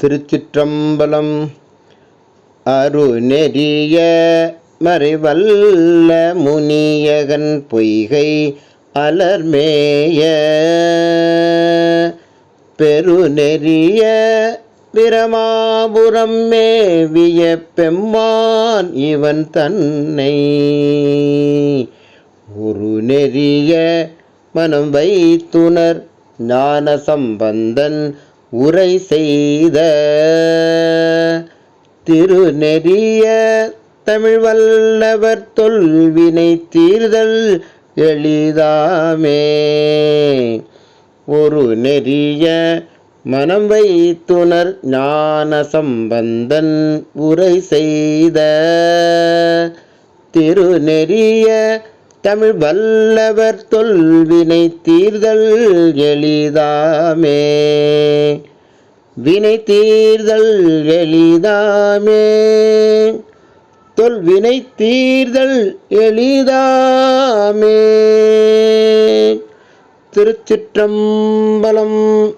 திருச்சிற்றம்பலம் அருநெறிய மறைவல்ல முனியகன் பொய்கை அலர்மேய பெருநெறிய பிரமாபுரம் மேவிய பெம்மான் இவன் தன்னை ஒரு நெறிய மனம் வைத்துணர் ஞான சம்பந்தன் உரை செய்த திருநெறிய தமிழ் வல்லவர் தொல்வினை தீர்தல் எளிதாமே. ஒரு நெறிய மனம் வைத்துணர் ஞான சம்பந்தன் உரை செய்த திருநெறிய தமிழ் வல்லவர் தொல்வினை தீர்தல் எளிதாமே. வினை தீர்தல் எளிதாமே. தொல்வினை தீர்தல் எளிதாமே. திருச்சிற்றம்பலம்